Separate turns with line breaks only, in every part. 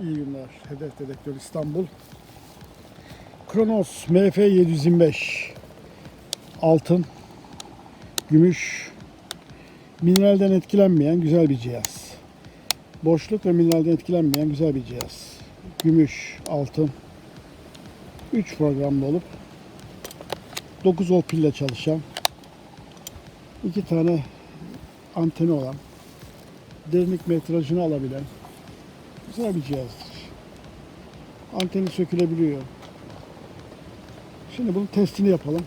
İyi günler. Hedef Dedektör İstanbul. Kronos MF 725. Altın, gümüş, mineralden etkilenmeyen güzel bir cihaz. Boşluk ve mineralden etkilenmeyen güzel bir cihaz. Gümüş, altın. 3 programlı olup 9 volt pille çalışan iki tane anteni olan derinlik metrajını alabilen güzel bir cihazdır. Anteni sökülebiliyor. Şimdi bunun testini yapalım.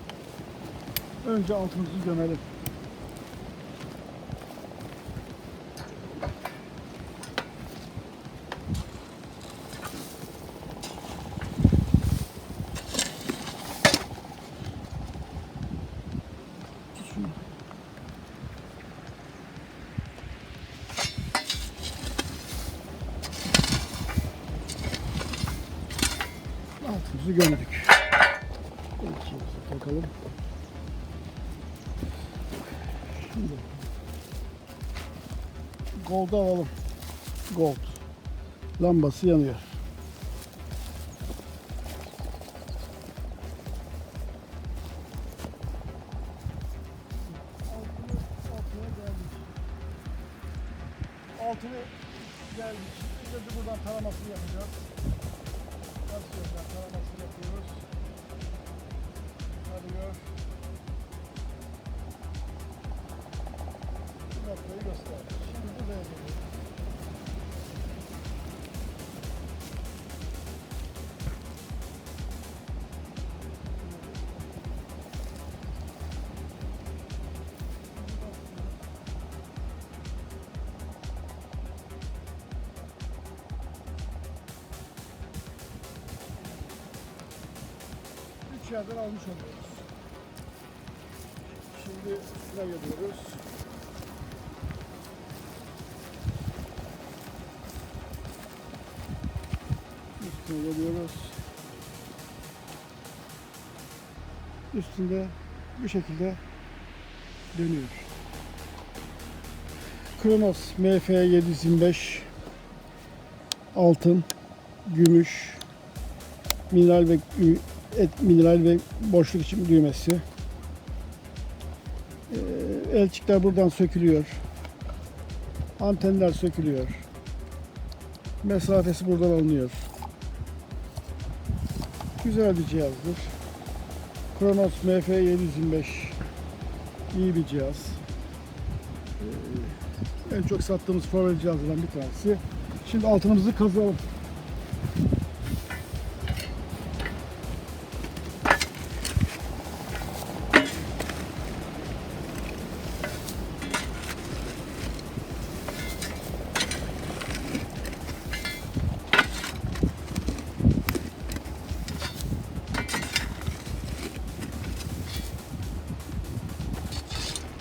Önce altımızı gömelim. Altımızı gömdük. İçimizi takalım. Şimdi Gold'u alalım. Gold. Lambası yanıyor. Altını geldik. Şimdi de buradan taramasını yapacağız. Nasıl yapacağız? Taramasını yapıyoruz. Arıyor. Bu noktayı göster. Şimdi buraya geliyor. Yerden almış oluyoruz. Şimdi üstüne geliyoruz. Üstüne geliyoruz. Üstünde bu şekilde dönüyor. Kronos MF 725 altın, gümüş, mineral ve et mineral ve boşluk için düğmesi. Ee, elçikler buradan sökülüyor. Antenler sökülüyor. Mesafesi buradan alınıyor. Güzel bir cihazdır. Kronos MF 725 iyi bir cihaz. Ee, en çok sattığımız favori cihazlardan bir tanesi. Şimdi altınımızı kazalım.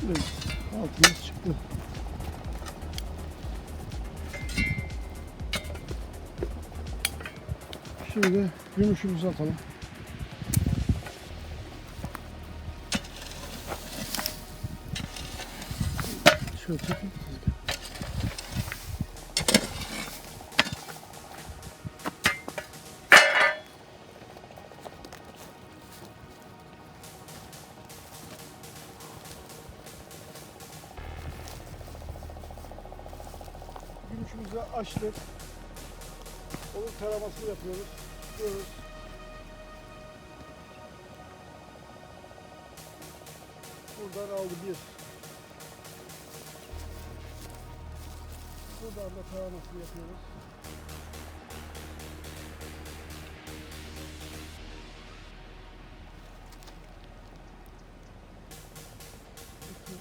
Evet, altımız çıktı. Şimdi gümüşümüzü atalım. Şöyle çekin. Gümüşümüzü açtık. Onun taramasını yapıyoruz. Diyoruz. Buradan aldı bir. Buradan da taramasını yapıyoruz. İki.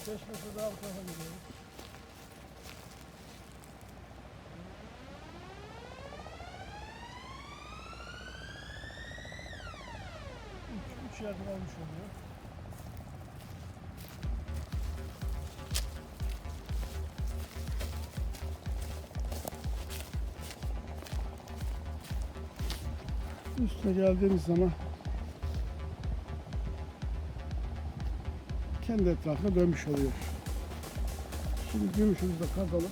Beş metre daha bu tarafa gidiyoruz. Yerden almış oluyor. Üstüne geldiğimiz zaman kendi etrafına dönmüş oluyor. Şimdi gümüşümüzü de kazalım.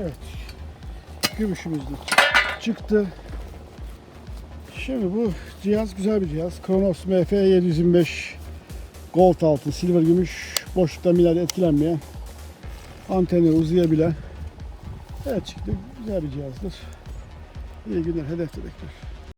Evet. Gümüşümüz de çıktı. Şimdi bu cihaz güzel bir cihaz. Kronos MF725 Gold altın, silver gümüş, boşlukta milade etkilenmeyen, anteni uzayabilen. Evet çıktı. Güzel bir cihazdır. İyi günler. Hedef direktör.